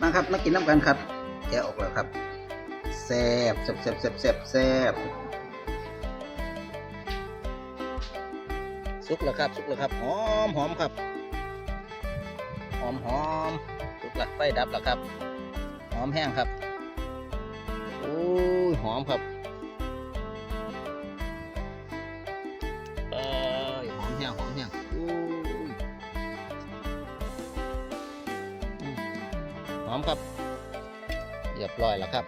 มาครับมากินน้ำกันครับแกะออกแล้วครับแซ่บแซ่บแซ่บแซ่บแซ่บแซ่บสุกแล้วครับสุกแล้วครับหอมหอมครับหอมหอมสุกละไฟดับแล้วครับ หอมแห้งครับโอ้ยหอมครับ อมครับ เรียบร้อยแล้วครับ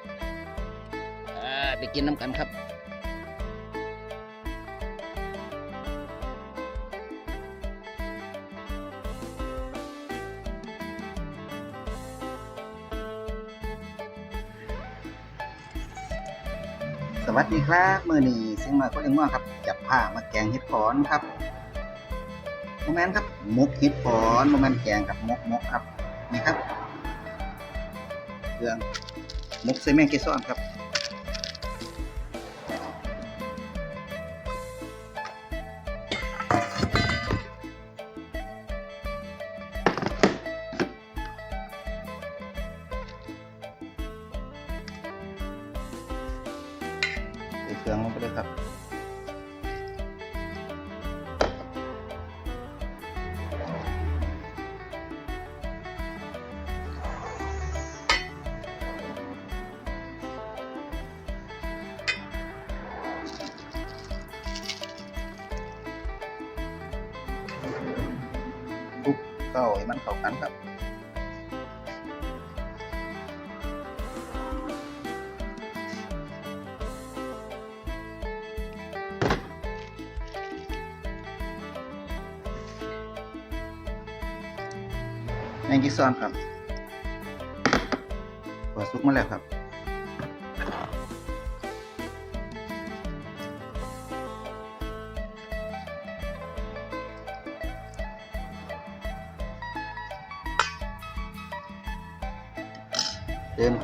ไปกินน้ำกันครับสวัสดีครับมือนีซึ่งมาก็เรียกว่าครับ จับผ้ามาแกงเห็ดขอนครับโมเมนครับมุกเห็ดขอนโมเมนแกงกับมกมกครับนี่ครับ เครื่องมุกใส่แมงเกสรครับ คลุกเข้าให้มันเข้ากันครับแมงกิซอนครับพอสุกมาแล้วครับ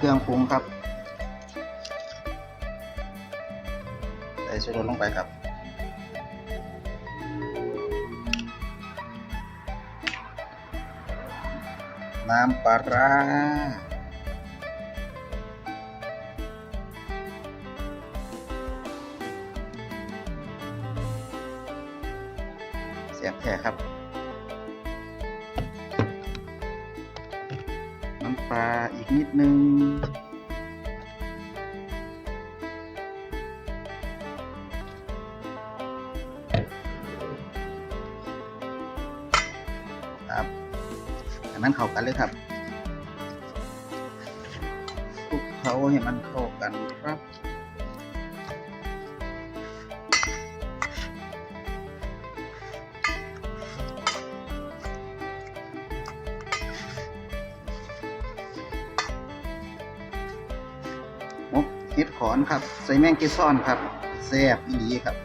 เครื่องปรุงครับ ใส่ชูรสลงไปครับ น้ำปลาร้าเสียบแท้ครับ ปลาอีกนิดนึง ครับให้มันเข้ากันเลยครับคลุกเคล้าให้มันเข้ากันครับ เห็ดขอนครับ ใส่แมงเกซ่อนครับแซ่บอีหลีครับ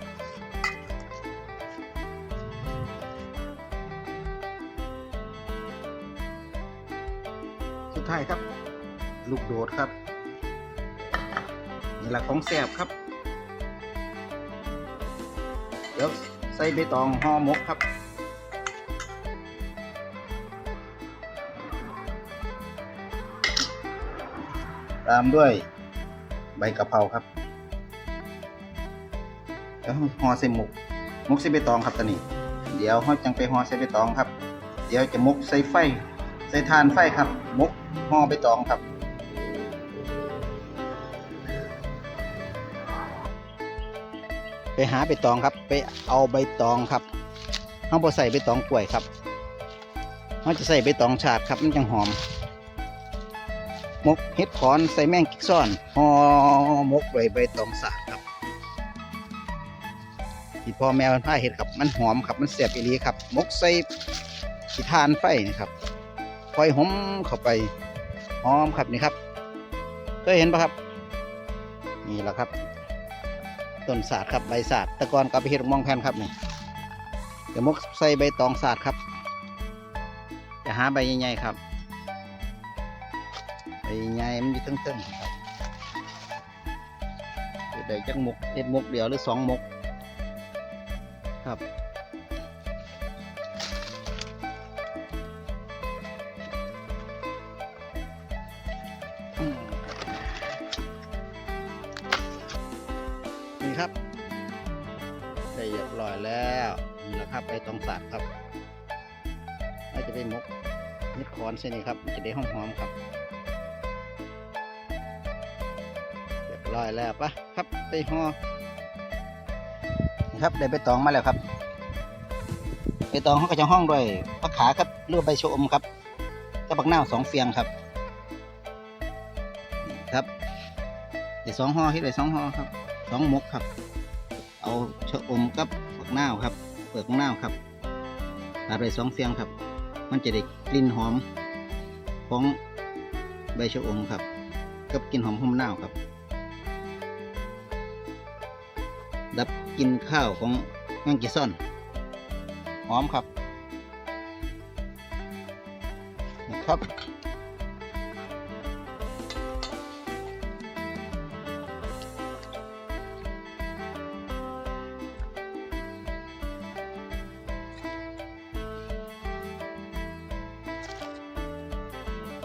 สุดท้ายครับ ลูกโดดครับนี่แหละของแซ่บครับ เดี๋ยวใส่ใบตองห่อหมกครับตามด้วย ใบกะเพราครับแล้วห่อใส่หมกหมกใส่ใบตองครับตอนนี้ เดี๋ยวเราจังไปห่อใส่ใบตองครับ เดี๋ยวจะหมกใส่ไฟใส่ทานไฟครับหมกห่อใบตองครับไปหาใบตองครับ ไปเอาใบตองครับเราบ่ใส่ใบตองกล้วยครับเราจะใส่ใบตองชาดครับมันจังหอม มกเห็ดขอนใส่แมงกิกซ่อนห่อมกใบใบตองสาดครับที่พ่อแม่มันพาเห็ดครับ มันหอมครับมันเสียบอีหลีครับ มกใส่สีทานไฟนะครับคอยหอมเข้าไปหอมครับนี่ครับเคยเห็นปะครับ นี่แหละครับต้นสาดครับใบสาดตะกอนก็เอาไปเห็ดมองแผ่นครับนี่เดี๋ยวมกใส่ใบตองสาดครับจะหาใบใหญ่ๆครับ ใหญ่มันอยู่ทั้งเส้นครับได้จักมุกเอ็ดมุกเดียวหรือสองมุกครับนี่ครับ ได้เรียบร้อยแล้วนะครับ ไปตองสาดครับอาจจะเป็นมุกนิดคอนใช่ไหมครับ จะได้หอมๆครับ ร้อยแล้วปะครับไปห่อครับได้ใบตองมาแล้วครับใบตองเขาก็จะห้องด้วยผักขาครับรือว่าใบชะอมครับกับบักหน้าสองเฟียงครับนี่ครับได้สองห่อที่ได้สองห่อครับสองมกครับ เอาชะอมกับบักหน้าครับเปลือกบักนาครับปาดไปสองเฟียงครับ มันจะได้กลิ่นหอมของใบชะอมครับ กับกลิ่นหอมของมะนาครับ กลินข้าวของแมงกีซ่อน หอมครับนะครับ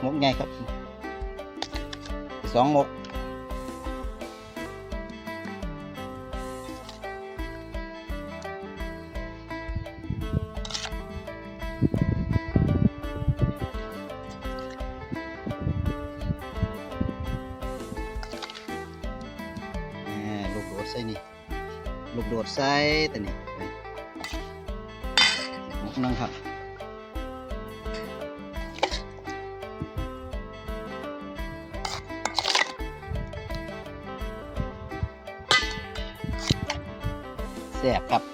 มกใหญ่ครับสองมก ใส่แต่นี่ไปหมกนังครับแสบครับ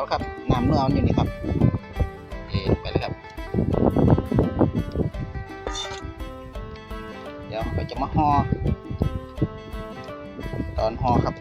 เลยครับน้ำก็เอาครับน้ำเนื้อเอาอยู่นี่ครับเทลงไปเลยครับ เดี๋ยวเราจะมาห่อตอนห่อครับ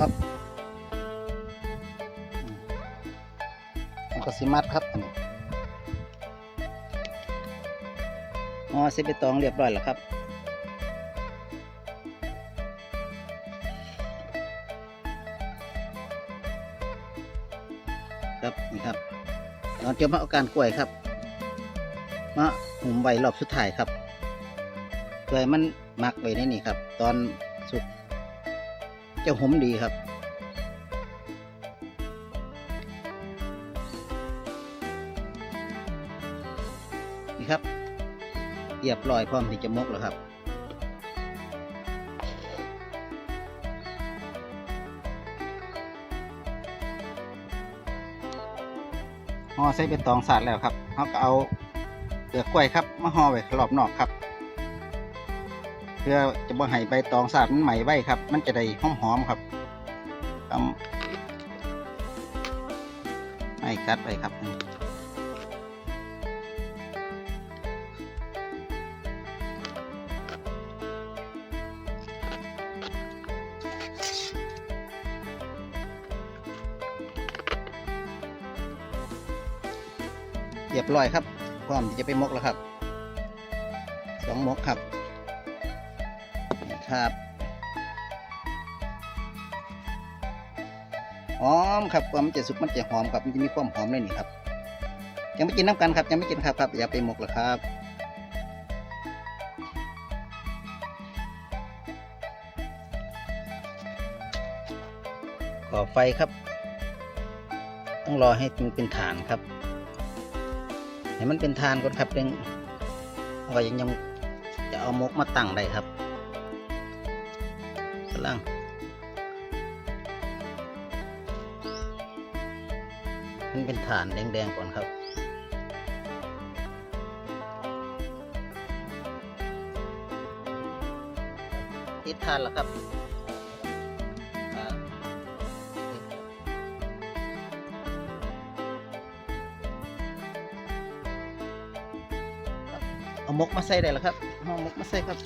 ครับอืมมันก็สิมัดครับอันนี้อ๋อสิไปตองเรียบร้อยแล้วครับครับนี่ครับตอนเรียมมาเอาการกล้วยครับ มาหุมใบรอบสุดท้ายครับเพื่อมันหมักไว้ในนี่ครับ ตอนสุก จะหอมดีครับ นี่ครับเรียบร้อยพร้อมที่จะมกแล้วครับห่อใส่เป็นตองสาดแล้วครับเขาก็เอาเปลือกกล้วยครับมาห่อไว้รอบนอกครับ เพื่อจะบ่ให้ใบตองสาดมันใหม่ไว้ครับ มันจะได้หอมหอมๆครับทำให้กัดไปครับเรียบร้อยครับ พร้อมที่จะไปมกแล้วครับสองมกครับ ครับหอมครับความมันจะสุกมันจะหอมครับมันจะมีความหอมเลยนี่ครับยังไม่กินน้ำกันครับยังไม่กินครับครับอย่าไปหมกเลยครับก่อไฟครับ ต้องรอให้มันเป็นฐานครับให้มันเป็นฐานก่อนครับเร่งเอาไว้ยังยังจะเอามกมาตั้งได้ครับ lang. Mình bên thản đen đen còn không. ติศทานแล้วครับเอามกมาใส่ได้แล้วครับเอามกมาใส่ครับ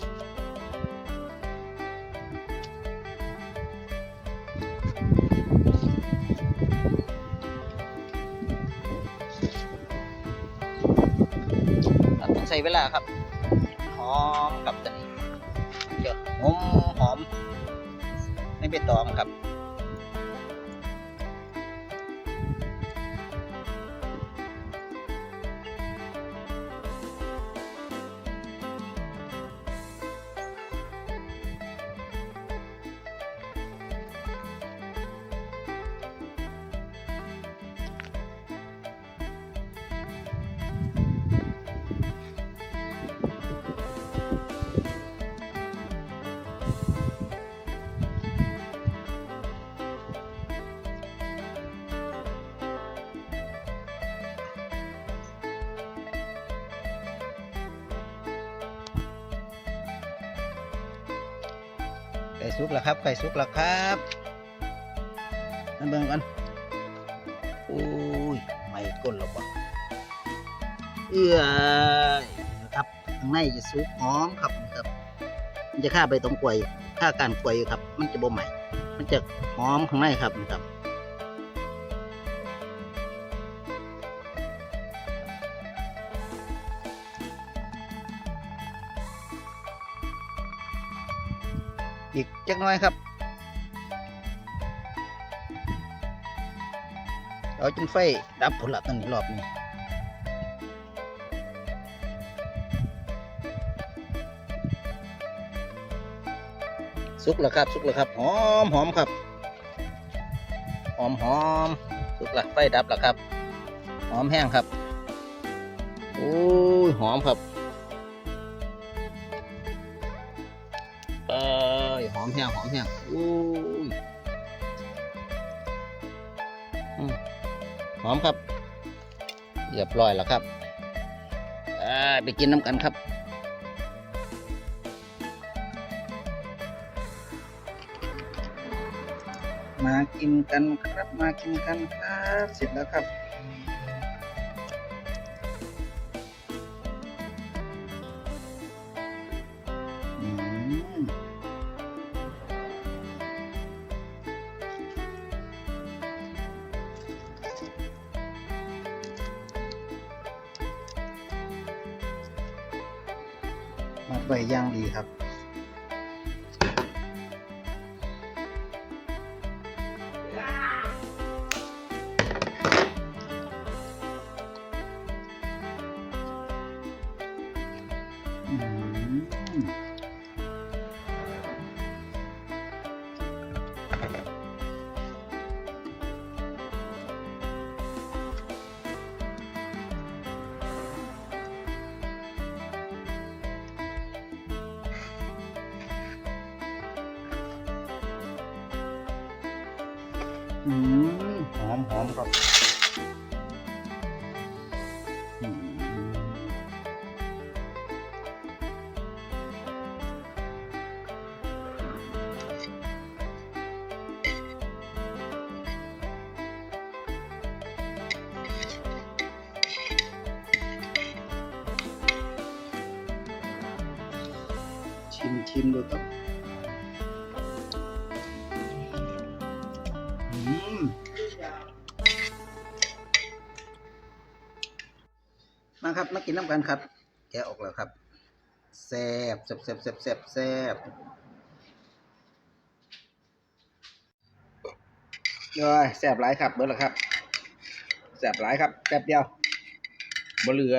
เวลาครับ หอมกับตัวนี้เดี๋ยวหอมหอมไม่เป็นตองครับ สุกแล้วครับไก่สุกแล้วครับนั่นเบิ่งกันโอ้ยไม่ก้นหรอกวะเอื้อยนะครับข้างในจะสุกหอมครับนะครับมันจะฆ่าใบตองกล้วยฆ่าการกล้วยครับ มันจะบ่ใหม่ มันจะหอมข้างในครับนะครับ จักหน้อยครับเอาจนไฟดับผลละตอนนี้รอบนี้สุกแล้วครับ สุกแล้วครับ หอมหอมครับ หอมหอมสุกแล้วไฟดับแล้วครับ หอมแห้งครับโอ้ยหอมครับ หอมแห้งหอมแห้งอู้ยหอมครับเรียบร้อยแล้วครับไปกินน้ำกันครับมากินกันครับมากินกันครับเสร็จแล้วครับ มัดไว้อย่างดีครับ อืมหอมหอมครับชิมชิมดูครับ มากินน้ำกันครับ แกะออกแล้วครับแซ่บแซ่บแซ่บแซ่บแซ่บแซ่บเอ้ยแซ่บหลายครับเบิร์ดแล้วครับแซ่บหลายครับแป๊บเดียวบ่เหลือ